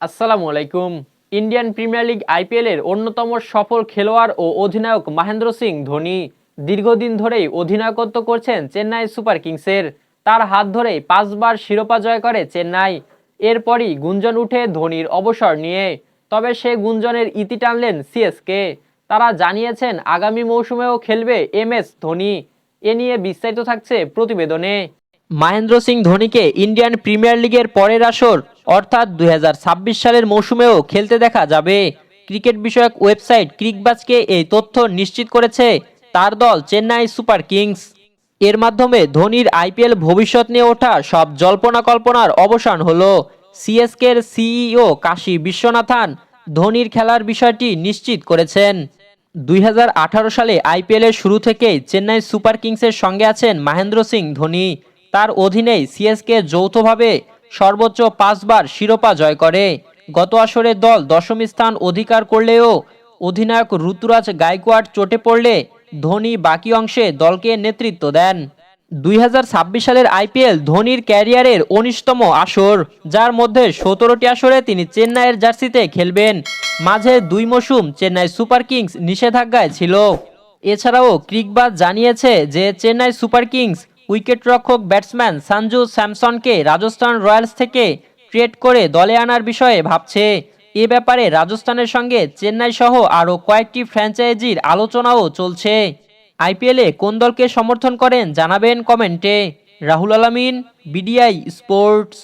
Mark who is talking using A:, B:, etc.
A: আসসালামু আলাইকুম। Indian premier league আইপিএলের অন্যতম সফল খেলোয়াড় ও অধিনায়ক মহেন্দ্র সিং ধোনি দীর্ঘদিন ধরেই অধিনায়কত্ব করছেন চেন্নাই সুপার কিংসের। তার হাত ধরেই পাঁচবার শিরোপা জয় করে চেন্নাই। এরপরই গুঞ্জন উঠে ধোনির অবসর নিয়ে। তবে সে গুঞ্জনের ইতি টানলেন সিএসকে। তারা জানিয়েছেন, আগামী মৌসুমেও খেলবে এম এস ধোনি। এ নিয়ে বিস্তারিত থাকছে প্রতিবেদনে। মহেন্দ্র সিং ধোনিকে ইন্ডিয়ান প্রিমিয়ার লিগের পরের আসর, অর্থাৎ দুই হাজার ছাব্বিশ সালের মৌসুমেও খেলতে দেখা যাবে। ক্রিকেট বিষয়ক ওয়েবসাইট ক্রিকবাজকে এই তথ্য নিশ্চিত করেছে তার দল চেন্নাই সুপার কিংস। এর মাধ্যমে ধোনির আইপিএল ভবিষ্যৎ নিয়ে ওঠা সব জল্পনা কল্পনার অবসান হলো। সিএসকের সিইও কাশী বিশ্বনাথান ধোনির খেলার বিষয়টি নিশ্চিত করেছেন। দুই হাজার আঠারো সালে আইপিএলের শুরু থেকেই চেন্নাই সুপার কিংসের সঙ্গে আছেন মহেন্দ্র সিং ধোনি। তার অধীনেই সিএসকে যৌথভাবে সর্বোচ্চ পাঁচবার শিরোপা জয় করে। গত আসরে দল দশম স্থান অধিকার করলেও অধিনায়ক ঋতুরাজ গায়কোয়াড় চোটে পড়লে ধোনি বাকি অংশে দলকে নেতৃত্ব দেন। দুই হাজার ছাব্বিশ সালের আইপিএল ধোনির ক্যারিয়ারের উনিশতম আসর, যার মধ্যে সতেরোটি আসরে তিনি চেন্নাইয়ের জার্সিতে খেলবেন। মাঝে দুই মৌসুম চেন্নাই সুপার কিংস নিষেধাজ্ঞায় ছিল। এছাড়াও ক্রিকবাজ জানিয়েছে যে, চেন্নাই সুপার কিংস উইকেটরক্ষক ব্যাটসম্যান সঞ্জু স্যামসনকে রাজস্থান রয়্যালস থেকে ট্রেড করে দলে আনার বিষয়ে ভাবছে। এ ব্যাপারে রাজস্থানের সঙ্গে চেন্নাই সহ আরও কয়েকটি ফ্র্যাঞ্চাইজির আলোচনাও চলছে। আইপিএলে কোন দলকে সমর্থন করেন জানাবেন কমেন্টে। রাহুল আলমিন, বিডিআই স্পোর্টস।